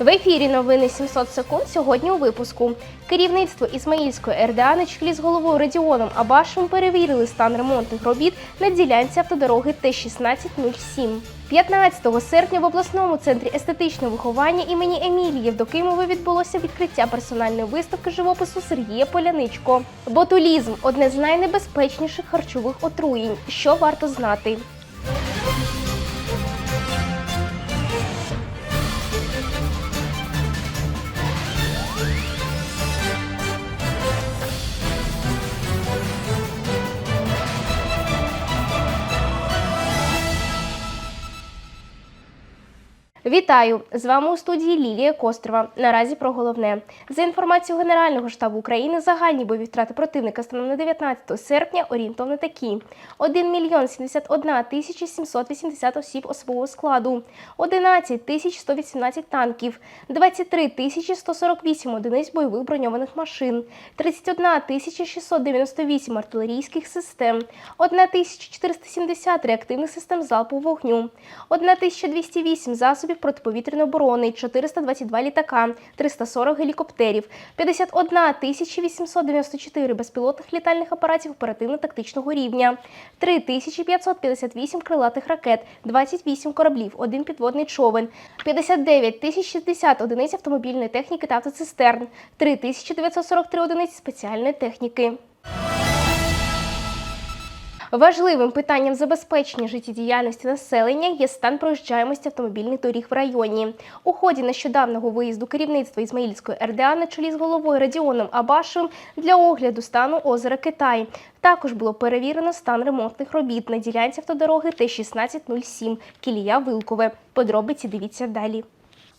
В ефірі новини 700 секунд сьогодні у випуску. Керівництво Ізмаїльської РДА на чолі з головою Радіоном Абашем перевірили стан ремонтних робіт на ділянці автодороги Т-1607. 15 серпня в обласному центрі естетичного виховання імені Емілії Євдокимової відбулося відкриття персональної виставки живопису Сергія Поляничко. Ботулізм одне з найнебезпечніших харчових отруєнь. Що варто знати? Вітаю! З вами у студії Лілія Кострова. Наразі про головне. За інформацією Генерального штабу України, загальні бойові втрати противника станом на 19 серпня орієнтовно такі: 1 мільйон 71 тисяча 780 осіб особового складу, 11 тисяч 118 танків, 23 тисячі 148 одиниць бойових броньованих машин, 31 тисяча 698 артилерійських систем, 1 тисяча 470 реактивних систем залпового вогню, 1 тисяча 208 засобів протиповітряної оборони, 422 літака, 340 гелікоптерів, 51 тисяча 894 безпілотних літальних апаратів оперативно-тактичного рівня, 3 тисячі 558 крилатих ракет, 28 кораблів, 1 підводний човен, 59 тисяч 60 одиниць автомобільної техніки та автоцистерн, 3 тисячі 943 одиниці спеціальної техніки. Важливим питанням забезпечення життєдіяльності населення є стан проїжджаємості автомобільних доріг в районі. У ході нещодавнього виїзду керівництва Ізмаїльської РДА на чолі з головою Радіоном Абашевим для огляду стану озера Китай. Також було перевірено стан ремонтних робіт на ділянці автодороги Т-1607 Кілія Вилкове. Подробиці дивіться далі.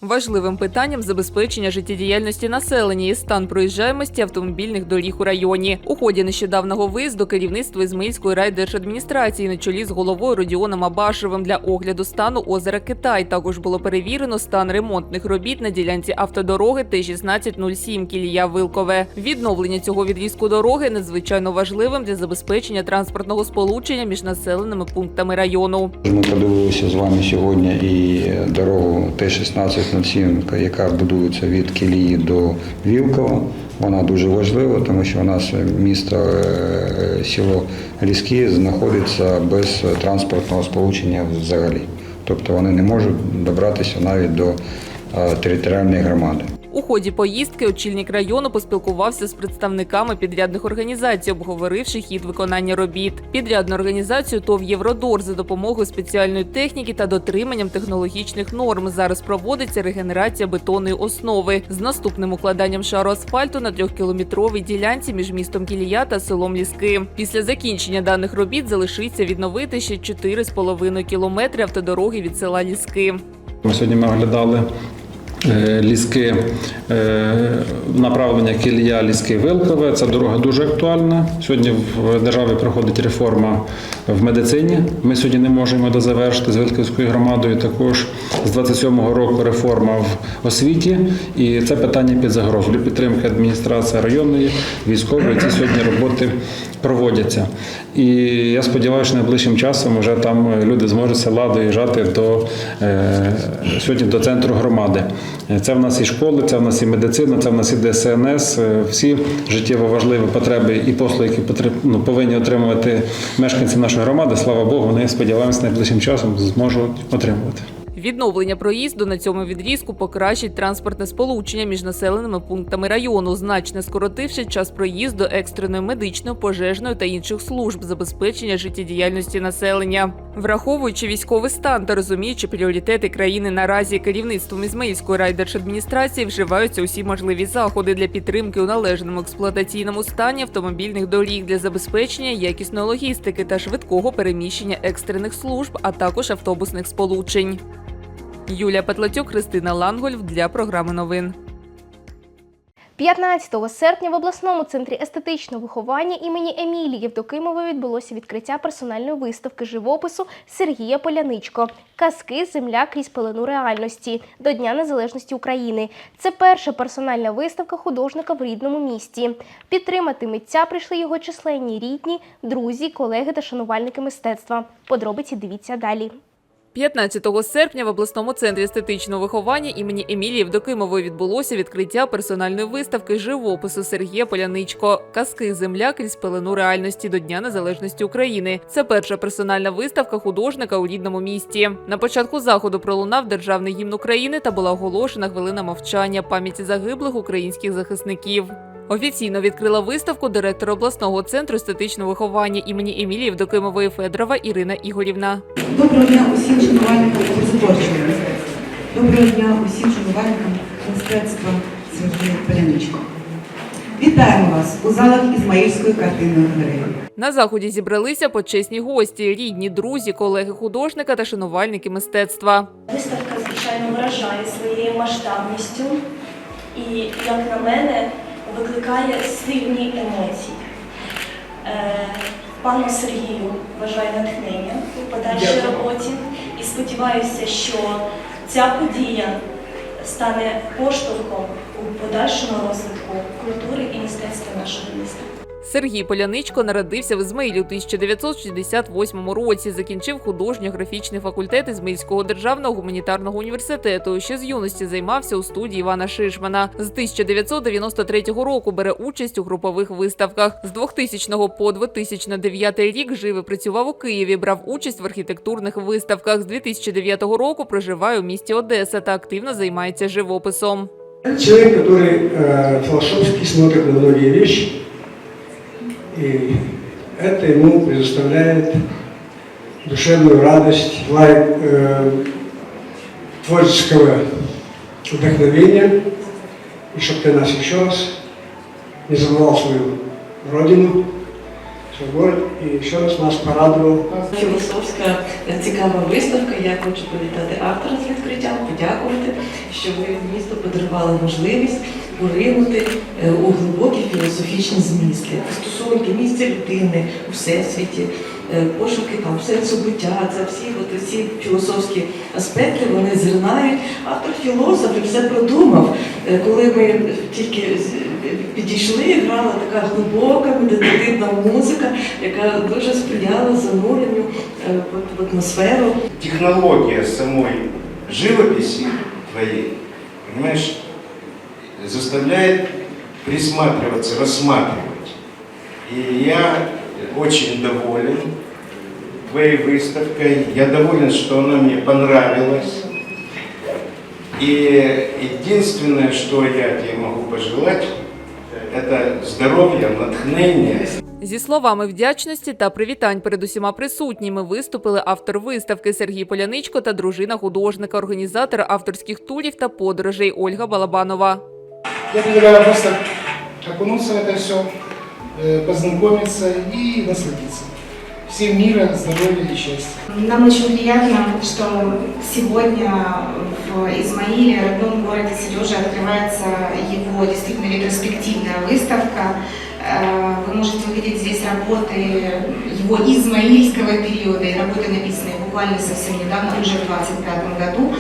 Важливим питанням забезпечення життєдіяльності населення є стан проїжджаємості автомобільних доріг у районі. У ході нещодавнього виїзду керівництво Ізмаїльської райдержадміністрації на чолі з головою Родіоном Абашевим для огляду стану озера Китай. Також було перевірено стан ремонтних робіт на ділянці автодороги Т-1607 Кілія Вилкове. Відновлення цього відрізку дороги надзвичайно важливим для забезпечення транспортного сполучення між населеними пунктами району. Ми подивилися з вами сьогодні і дорогу Т-1607, яка будується від Кілії до Вілкова. Вона дуже важлива, тому що у нас місто е, село Ліски знаходиться без транспортного сполучення взагалі. Тобто вони не можуть добратися навіть до е, територіальної громади. У ході поїздки очільник району поспілкувався з представниками підрядних організацій, обговоривши хід виконання робіт. Підрядну організацію ТОВ Євродор за допомогою спеціальної техніки та дотриманням технологічних норм зараз проводиться регенерація бетонної основи з наступним укладанням шару асфальту на трьохкілометровій ділянці між містом Кілія та селом Ліски. Після закінчення даних робіт залишиться відновити ще 4,5 кілометри автодороги від села Ліски. Сьогодні ми оглядали ліски е, направлення Кілія ліски Вилкове. Ця дорога дуже актуальна. Сьогодні в державі проходить реформа в медицині. Ми сьогодні не можемо дозавершити з Вилківською громадою. Також з 27-го року реформа в освіті. І це питання під загрозою. Для підтримки адміністрації районної, військової ці сьогодні роботи проводяться. І я сподіваюся, що найближчим часом вже там люди зможуть села доїжджати до е, сьогодні до центру громади. Це в нас і школи, це в нас і медицина, це в нас і ДСНС. е, Всі життєво важливі потреби і послуги, які потреб, ну, повинні отримувати мешканці нашої громади. Слава Богу, вони сподіваємося найближчим часом зможуть отримувати. Відновлення проїзду на цьому відрізку покращить транспортне сполучення між населеними пунктами району, значно скоротивши час проїзду екстреної медичної, пожежної та інших служб забезпечення життєдіяльності населення. Враховуючи військовий стан та розуміючи пріоритети країни наразі керівництвом Ізмаїльської райдержадміністрації вживаються усі можливі заходи для підтримки у належному експлуатаційному стані автомобільних доріг для забезпечення якісної логістики та швидкого переміщення екстрених служб, а також автобусних сполучень. Юлія Петлатюк, Христина Лангольф для програми новин. 15 серпня в обласному центрі естетичного виховання імені Емілії Євдокимової відбулося відкриття персональної виставки живопису Сергія Поляничко Казки Земля крізь пелену реальності до Дня Незалежності України. Це перша персональна виставка художника в рідному місті. Підтримати митця прийшли його численні рідні, друзі, колеги та шанувальники мистецтва. Подробиці дивіться далі. 15 серпня в обласному центрі естетичного виховання імені Емілії Євдокимової відбулося відкриття персональної виставки живопису Сергія Поляничко Казки Земля крізь пелену реальності до Дня Незалежності України. Це перша персональна виставка художника у рідному місті. На початку заходу пролунав державний гімн України та була оголошена хвилина мовчання пам'яті загиблих українських захисників. Офіційно відкрила виставку директор обласного центру естетичного виховання імені Емілії Євдокимової Федорова Ірина Ігорівна. Доброго дня усім шанувальникам образотворчого мистецтва. Доброго дня усім шанувальникам мистецтва Сергія Поляничко. Вітаємо вас у залах Ізмаїльської картинної галереї. На заході зібралися почесні гості, рідні, друзі, колеги художника та шанувальники мистецтва. Виставка, звичайно, вражає своєю масштабністю і, як на мене, викликає сильні емоції. Е, Пану Сергію бажаю натхнення у подальшій роботі і сподіваюся, що ця подія стане поштовхом у подальшому розвитку культури і мистецтва нашого міста. Сергій Поляничко народився в Ізмаїлі у 1968 році. Закінчив художньо-графічний факультет Ізмаїльського державного гуманітарного університету. Ще з юності займався у студії Івана Шишмана. З 1993 року бере участь у групових виставках. З 2000 по 2009 рік жив і працював у Києві. Брав участь в архітектурних виставках. З 2009 року проживає у місті Одеса та активно займається живописом. Человек, который э, философски смотрит на многие вещи, и это ему предоставляет душевную радость, лайк э, творческого вдохновения, и чтобы ты нас еще раз не забывал свою родину, город, и еще раз нас порадовал Філософська цікава виставка. Я хочу привітати автора з відкриттям, подякувати, що ви місту подарували можливість поринути е, у глибокі філософічні змісли, стосунки місця людини у всесвіті, е, пошуки там сенсу буття. Це всі от ці філософські аспекти вони зернають. Автор філософ і все продумав. Е, Коли ми тільки підійшли, грала така глибока медитативна музика, яка дуже сприяла зануренню в- атмосферу. технология самой живописи твоей, понимаешь, заставляет присматриваться, рассматривать. И я очень доволен твоей выставкой. Я доволен, что она мне понравилась. И единственное, что я тебе могу пожелать, это здоров'я, натхнення. Зі словами вдячності та привітань перед усіма присутніми виступили автор виставки Сергій Поляничко та дружина художника, організатор авторських турів та подорожей Ольга Балабанова. Я предлагаю просто окунутися в це все, познайомитися і насладиться. Всем мира, здоровья и счастья. Нам очень приятно, что сегодня в Измаиле, родном городе Сережи, открывается его действительно ретроспективная выставка. Э, Вы можете увидеть здесь работы его измаильского периода и работы, написанные буквально совсем недавно, уже в 25 году.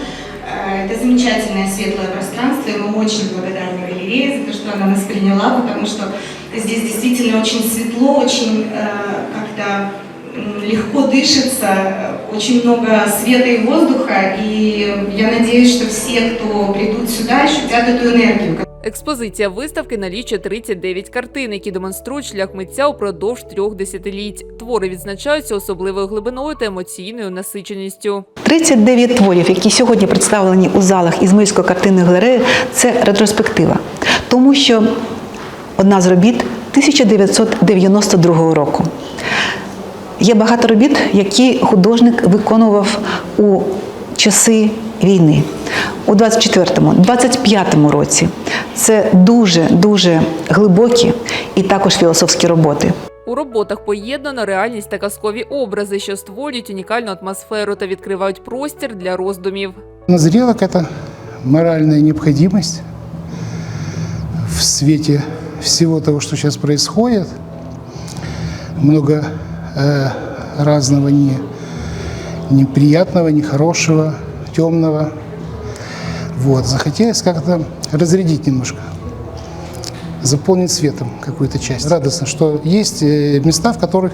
Э, Это замечательное светлое пространство, и мы очень благодарны галерее за то, что она нас приняла, потому что здесь действительно очень светло, очень э, как-то легко дышится, э, очень много света и воздуха, и я надеюсь, что все, кто придут сюда, ощутят эту энергию, Експозиція виставки налічує 39 картин, які демонструють шлях митця упродовж трьох десятиліть. Твори відзначаються особливою глибиною та емоційною насиченістю. 39 творів, які сьогодні представлені у залах Ізмаїльської картинної галереї, це ретроспектива. Тому що одна з робіт 1992 року. Є багато робіт, які художник виконував у часи війни. У 24-му, 25-му році це дуже дуже глибокі і також філософські роботи. У роботах поєднано реальність та казкові образи, що створюють унікальну атмосферу та відкривають простір для роздумів. Назрела какая-то моральная необходимость в свете всего того, что сейчас происходит. Много э, разного не, неприятного, нехорошего, темного. Вот. Захотелось как-то разрядить немножко заполнить светом какую-то часть. Радостно, что есть э, места, в которых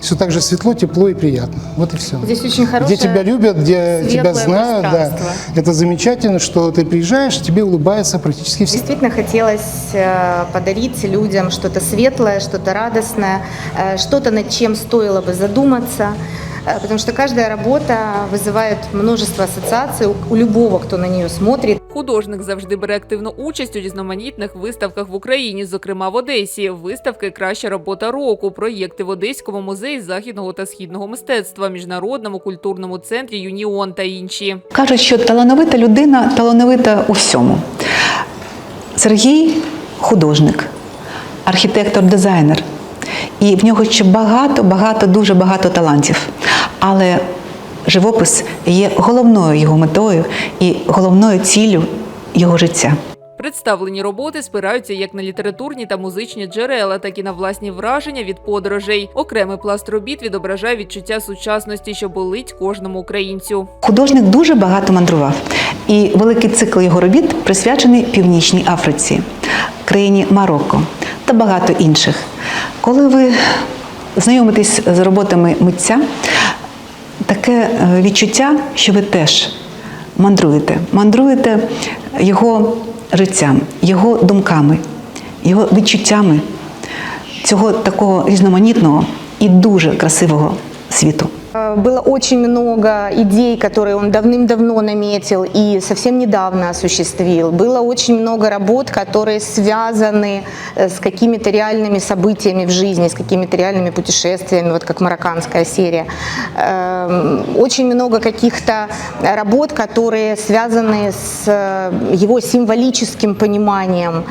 все так же светло, тепло и приятно. Вот и все. Здесь очень Где хорошее тебя любят, где тебя светлое знают, да. пространство. Это замечательно, что ты приезжаешь, тебе улыбаются практически все. Действительно хотелось э, подарить людям что-то светлое, что-то радостное, э, что-то над чем стоило бы задуматься, э, потому что каждая работа вызывает множество ассоциаций у, любого, кто на нее смотрит. Художник завжди бере активну участь у різноманітних виставках в Україні, зокрема в Одесі. Виставки Краща робота року, проєкти в Одеському музеї західного та східного мистецтва, міжнародному культурному центрі Юніон та інші. Кажуть, що талановита людина талановита у всьому. Сергій художник, архітектор-дизайнер. І в нього ще багато, багато, дуже багато талантів. Але живопис є головною його метою і головною ціллю його життя. Представлені роботи спираються як на літературні та музичні джерела, так і на власні враження від подорожей. Окремий пласт робіт відображає відчуття сучасності, що болить кожному українцю. Художник дуже багато мандрував, і великий цикл його робіт присвячений Північній Африці, країні Марокко та багато інших. Коли ви знайомитесь з роботами митця, таке е, відчуття, що ви теж мандруєте, мандруєте його життям, його думками, його відчуттями цього такого різноманітного і дуже красивого світу. Э, Было очень много идей, которые он давным-давно наметил и совсем недавно осуществил. Было очень много работ, которые связаны э, с какими-то реальными событиями в жизни, с какими-то реальными путешествиями, вот как марокканская серия. Эм, Очень много каких-то работ, которые связаны с э, его символическим пониманием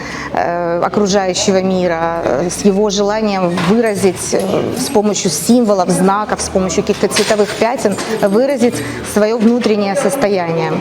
окружающего мира, с его желанием выразить с помощью символов, знаков, с помощью каких-то цветовых пятен, выразить свое внутреннее состояние.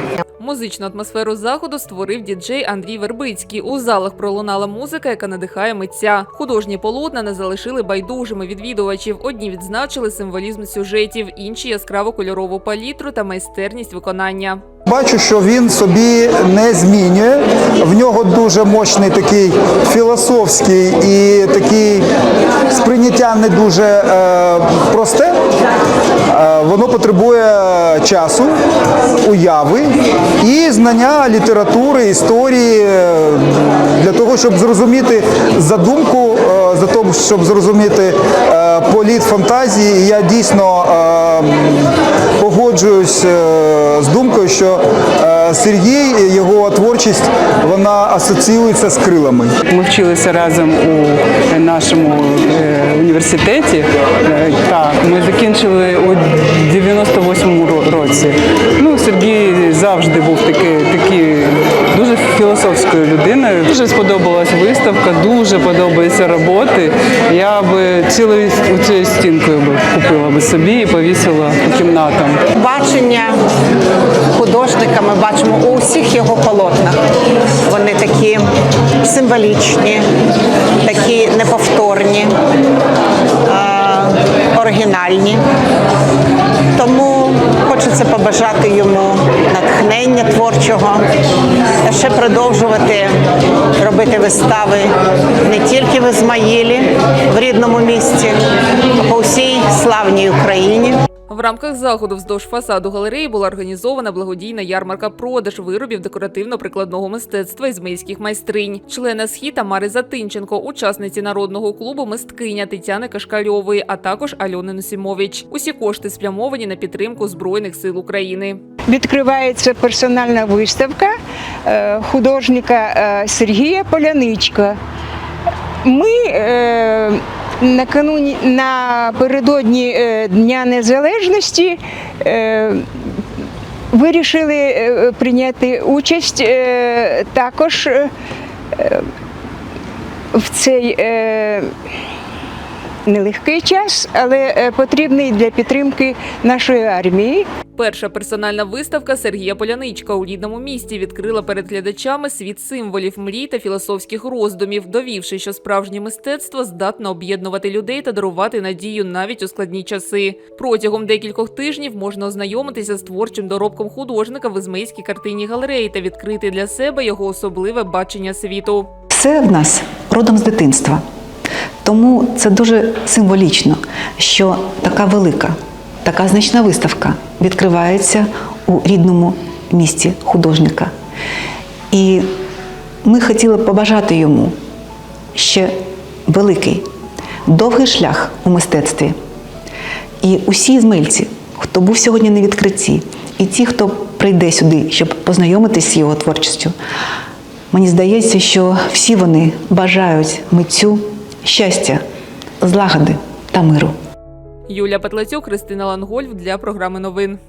Музичну атмосферу заходу створив діджей Андрій Вербицький. У залах пролунала музика, яка надихає митця. Художні полотна не залишили байдужими відвідувачів. Одні відзначили символізм сюжетів, інші яскраво кольорову палітру та майстерність виконання. Бачу, що він собі не змінює. В нього дуже мощний такий філософський і такий сприйняття не дуже е, просте. Е, воно потребує часу, уяви і знання літератури, історії е, для того, щоб зрозуміти задумку, е, за тому, щоб зрозуміти політ фантазії. Я дійсно погоджуюсь е, з думкою, що е, Сергій, його творчість, вона асоціюється з крилами. Ми вчилися разом у нашому е, університеті. Так, ми закінчили у 98-му році. Ну, Сергій завжди був такий, такий філософською людиною. Дуже сподобалась виставка, дуже подобаються роботи. Я би цілою цією стінкою би купила би собі і повісила по кімнатам. Бачення художника ми бачимо у всіх його полотнах. Вони такі символічні, такі неповторні, оригінальні. Тому хочеться побажати йому натхнення творчого, та ще продовжувати робити вистави не тільки в Ізмаїлі, в рідному місті, а по всій славній Україні. В рамках заходу вздовж фасаду галереї була організована благодійна ярмарка продаж виробів декоративно-прикладного мистецтва ізмейських майстринь. Члена схід Тамари Затинченко, учасниці народного клубу мисткиня Тетяни Кашкальової, а також Альони Носімович. Усі кошти спрямовані на підтримку збройних сил України. Відкривається персональна виставка е, художника е, Сергія Поляничка. Ми е, накануні напередодні е, Дня Незалежності е, вирішили е, прийняти участь також в цей нелегкий час, але е, потрібний для підтримки нашої армії. Перша персональна виставка Сергія Поляничка у рідному місті відкрила перед глядачами світ символів, мрій та філософських роздумів, довівши, що справжнє мистецтво здатно об'єднувати людей та дарувати надію навіть у складні часи. Протягом декількох тижнів можна ознайомитися з творчим доробком художника в Ізмейській картинній галереї та відкрити для себе його особливе бачення світу. Все в нас родом з дитинства. Тому це дуже символічно, що така велика, така значна виставка відкривається у рідному місті художника. І ми хотіли побажати йому ще великий, довгий шлях у мистецтві. І усі ізмельці, хто був сьогодні на відкритті, і ті, хто прийде сюди, щоб познайомитися з його творчістю, мені здається, що всі вони бажають митцю щастя, злагоди та миру. Юлія Петлацюк, Христина Лангольф для програми новин.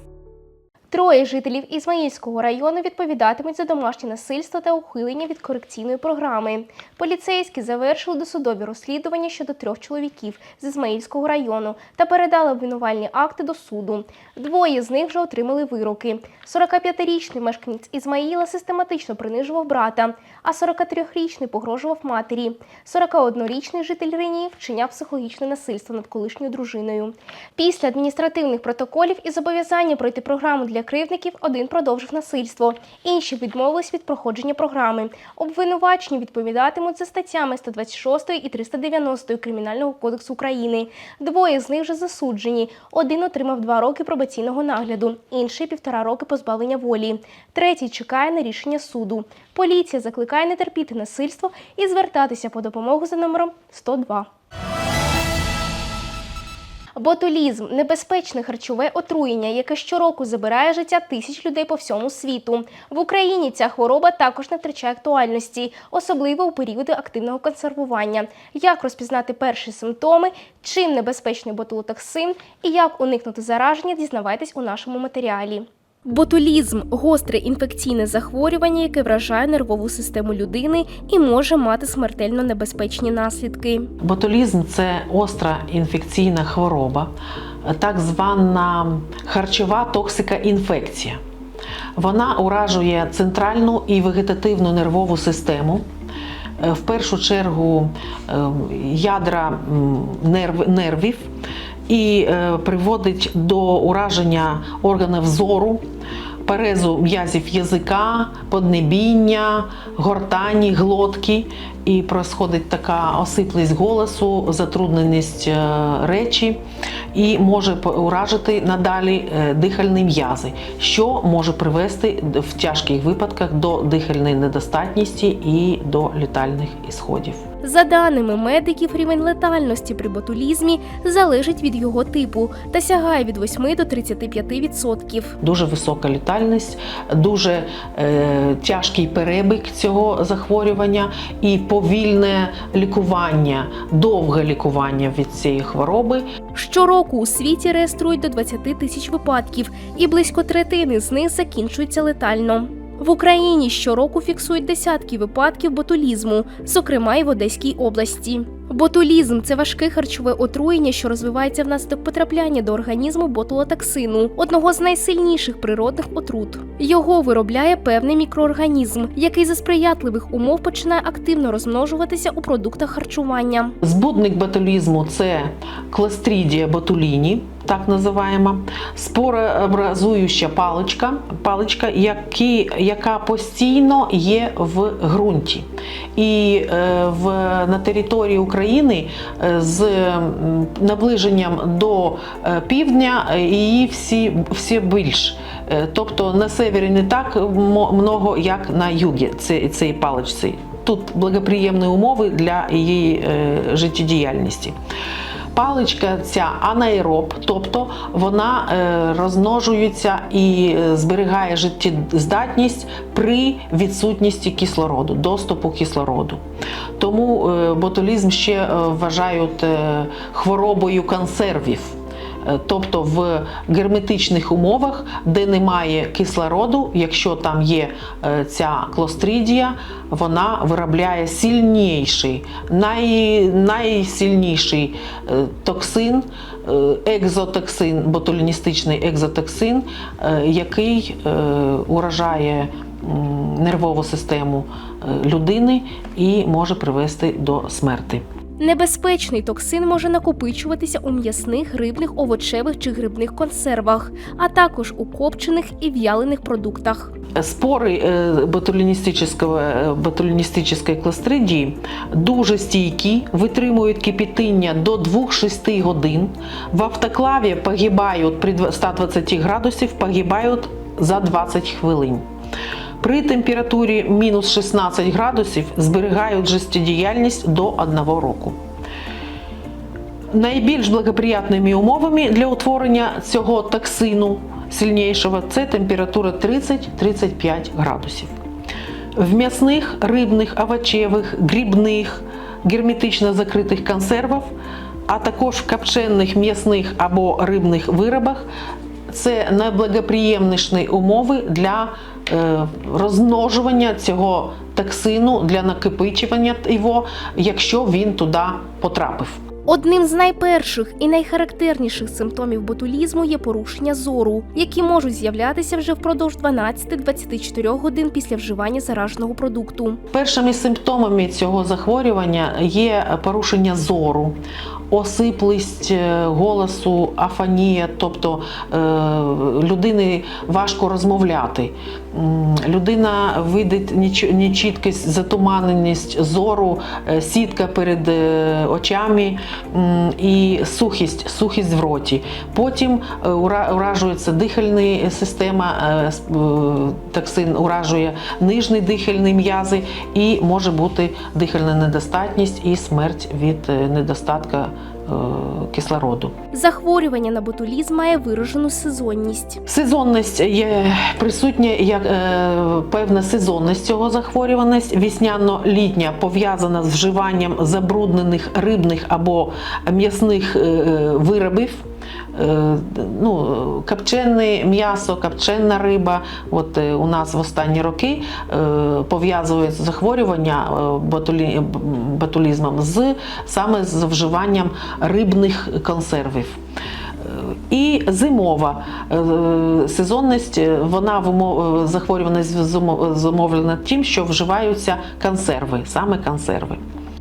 Троє жителів Ізмаїльського району відповідатимуть за домашнє насильство та ухилення від корекційної програми. Поліцейські завершили досудові розслідування щодо трьох чоловіків з Ізмаїльського району та передали обвинувальні акти до суду. Двоє з них вже отримали вироки. 45-річний мешканець Ізмаїла систематично принижував брата, а 43-річний погрожував матері. 41-річний житель Рені вчиняв психологічне насильство над колишньою дружиною. Після адміністративних протоколів і зобов'язання пройти програму для кривдників один продовжив насильство. Інші відмовились від проходження програми. Обвинувачені відповідатимуть за статтями 126 і 390 Кримінального кодексу України. Двоє з них вже засуджені. Один отримав два роки пробаційного нагляду, інший півтора роки позбавлення волі. Третій чекає на рішення суду. Поліція закликає не терпіти насильство і звертатися по допомогу за номером 102. Ботулізм небезпечне харчове отруєння, яке щороку забирає життя тисяч людей по всьому світу. В Україні ця хвороба також не втрачає актуальності, особливо у періоди активного консервування. Як розпізнати перші симптоми, чим небезпечний ботулотоксин і як уникнути зараження, дізнавайтесь у нашому матеріалі. Ботулізм гостре інфекційне захворювання, яке вражає нервову систему людини і може мати смертельно небезпечні наслідки. Ботулізм це остра інфекційна хвороба, так звана харчова токсика-інфекція. Вона уражує центральну і вегетативну нервову систему. Е, В першу чергу е, ядра нерв, нервів і е, приводить до ураження органів зору, перезу м'язів язика, поднебіння, гортані, глотки. І происходить така осиплість голосу, затрудненість е, речі і може уражити надалі е, дихальні м'язи, що може привести в тяжких випадках до дихальної недостатності і до літальних ісходів. За даними медиків, рівень летальності при ботулізмі залежить від його типу та сягає від 8 до 35%. Дуже висока літальність, дуже е, тяжкий перебіг цього захворювання і повільне лікування, довге лікування від цієї хвороби. Щороку у світі реєструють до 20 тисяч випадків, і близько третини з них закінчуються летально. В Україні щороку фіксують десятки випадків ботулізму, зокрема і в Одеській області. Ботулізм це важке харчове отруєння, що розвивається внаслідок потрапляння до організму ботулотоксину, одного з найсильніших природних отрут. Його виробляє певний мікроорганізм, який за сприятливих умов починає активно розмножуватися у продуктах харчування. Збудник ботулізму це кластрідія ботуліні, так називаємо, спорообразуюча паличка, паличка які, яка постійно є в ґрунті. І е, в, на території України е, з наближенням до е, півдня її всі, всі більш. Тобто на севері не так много, як на югі ці- цієї паличці. Тут благоприємні умови для її життєдіяльності. Паличка ця анаероб, тобто вона е, розмножується і е, зберігає життєздатність при відсутності кислороду, доступу кислороду. Тому е, ботулізм ще вважають хворобою консервів. Е, Тобто в герметичних умовах, де немає кислороду, якщо там є е, ця клостридія, вона виробляє сильніший, най, найсильніший е, токсин, екзотоксин, ботуліністичний екзотоксин, який уражає нервову систему людини і може привести до смерті. Небезпечний токсин може накопичуватися у м'ясних, рибних, овочевих чи грибних консервах, а також у копчених і в'ялених продуктах. Спори ботуліністичного, э, ботуліністичної кластридії дуже стійкі, витримують кипітиння до 2-6 годин. В автоклаві погибають при 120 градусів, погибають за 20 хвилин. При температурі мінус 16 градусів зберігають життєдіяльність до 1 року. Найбільш благоприятними умовами для утворення цього токсину сильнішого це температура 30-35 градусів. В м'ясних, рибних, овочевих, грибних, герметично закритих консервах, а також в копчених м'ясних або рибних виробах це найблагоприємніші умови для розмножування цього токсину, для накопичування його, якщо він туди потрапив. Одним з найперших і найхарактерніших симптомів ботулізму є порушення зору, які можуть з'являтися вже впродовж 12-24 годин після вживання зараженого продукту. Першими симптомами цього захворювання є порушення зору, осиплість е, голосу, афанія, тобто е, людини важко розмовляти. Людина видить нечіткість, затуманеність зору, е, сітка перед очами і сухість, сухість в роті. Потім ура- уражується дихальна система, токсин уражує нижні дихальні м'язи і може бути дихальна недостатність і смерть від недостатка кислороду. Захворювання на ботулізм має виражену сезонність. Сезонність є присутня як е, певна сезонність цього захворювання. Вісняно-літня пов'язана з вживанням забруднених рибних або м'ясних е, е, виробів. Е, Ну, копчене м'ясо, копчена риба. От е, у нас в останні роки е, пов'язують захворювання ботулі- ботулізмом з саме з вживанням рибних консервів. І зимова сезонність, вона захворюваність зумовлена тим, що вживаються консерви, саме консерви.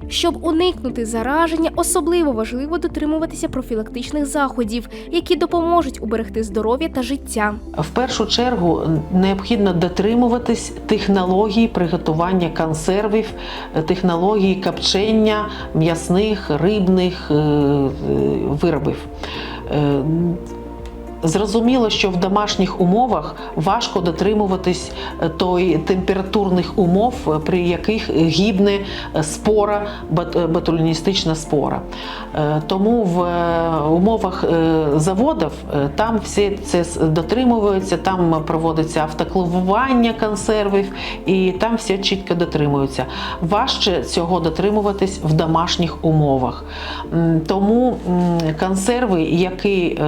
Щоб уникнути зараження, особливо важливо дотримуватися профілактичних заходів, які допоможуть уберегти здоров'я та життя. В першу чергу необхідно дотримуватись технології приготування консервів, е, технології копчення м'ясних, рибних е, е, виробів. Зрозуміло, що в домашніх умовах важко дотримуватись е, той температурних умов, е, при яких гібне е, спора, е, спора. Тому в умовах заводів там всі це дотримуються, там проводиться автоклавування консервів, і там все чітко дотримуються. Важче цього дотримуватись в домашніх умовах. Тому консерви, які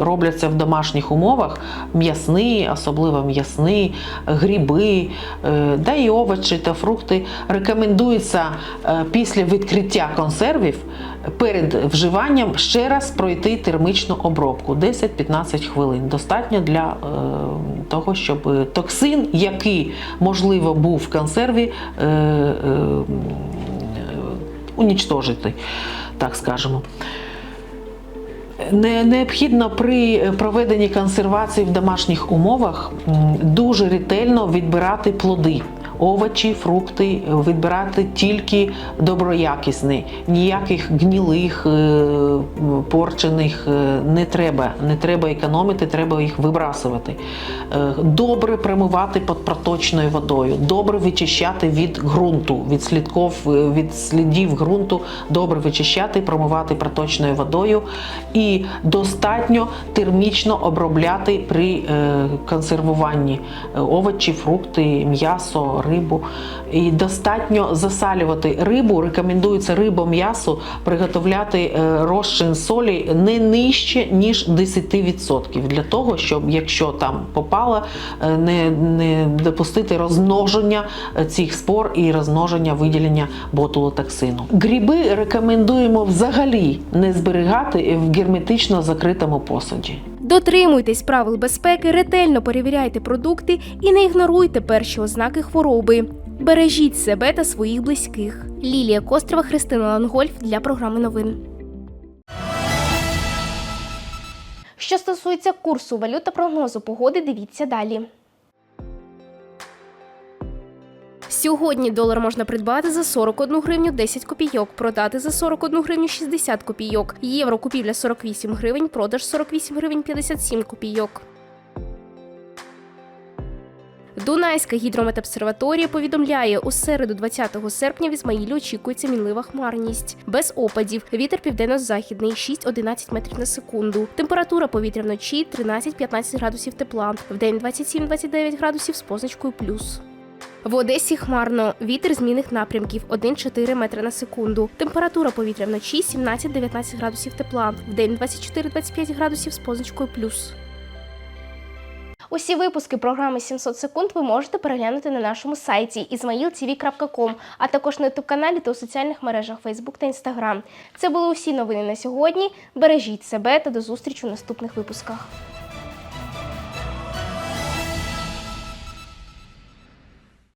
робляться в домашніх умовах, м'ясні, особливо м'ясні, гриби, е, да і овочі та фрукти, рекомендується е, після відкриття консервів перед вживанням ще раз пройти термічну обробку 10-15 хвилин. Достатньо для е, того, щоб токсин, який можливо був в консерві, унічтожити, так скажемо. Не- Необхідно при проведенні консервації в домашніх умовах дуже ретельно відбирати плоди. Овочі, фрукти відбирати тільки доброякісні, ніяких гнілих, е, порчених е, не треба. Не треба економити, треба їх вибрасувати. Е, Добре промивати під проточною водою, добре вичищати від ґрунту, від слідків, від слідів ґрунту, добре вичищати, промивати проточною водою і достатньо термічно обробляти при консервуванні овочі, фрукти, м'ясо, рибу. І достатньо засалювати рибу. Рекомендується рибу, м'ясо приготовляти е, розчин солі не нижче ніж 10%. Для того, щоб якщо там попало, е, не, не допустити розмноження е, цих спор і розмноження виділення ботулотоксину. Гриби рекомендуємо взагалі не зберігати в герметично закритому посуді. Дотримуйтесь правил безпеки, ретельно перевіряйте продукти і не ігноруйте перші ознаки хвороби. Бережіть себе та своїх близьких. Лілія Кострова, Христина Лангольф для програми новин. Що стосується курсу валют та прогнозу погоди, дивіться далі. Сьогодні долар можна придбати за 41 гривню 10 копійок, продати за 41 гривню 60 копійок. Євро купівля 48 гривень, продаж 48 гривень 57 копійок. Дунайська гідрометобсерваторія повідомляє, у середу 20 серпня в Ізмаїлі очікується мінлива хмарність. Без опадів. Вітер південно-західний 6-11 метрів на секунду. Температура повітря вночі 13-15 градусів тепла. Вдень 27-29 градусів з позначкою плюс. В Одесі хмарно. Вітер змінних напрямків 1-4 метри на секунду. Температура повітря вночі 17-19 градусів тепла. Вдень 24-25 градусів з позначкою плюс. Усі випуски програми 700 секунд ви можете переглянути на нашому сайті izmailtv.com, а також на ютуб-каналі та у соціальних мережах Facebook та Instagram. Це були усі новини на сьогодні. Бережіть себе та до зустрічі у наступних випусках.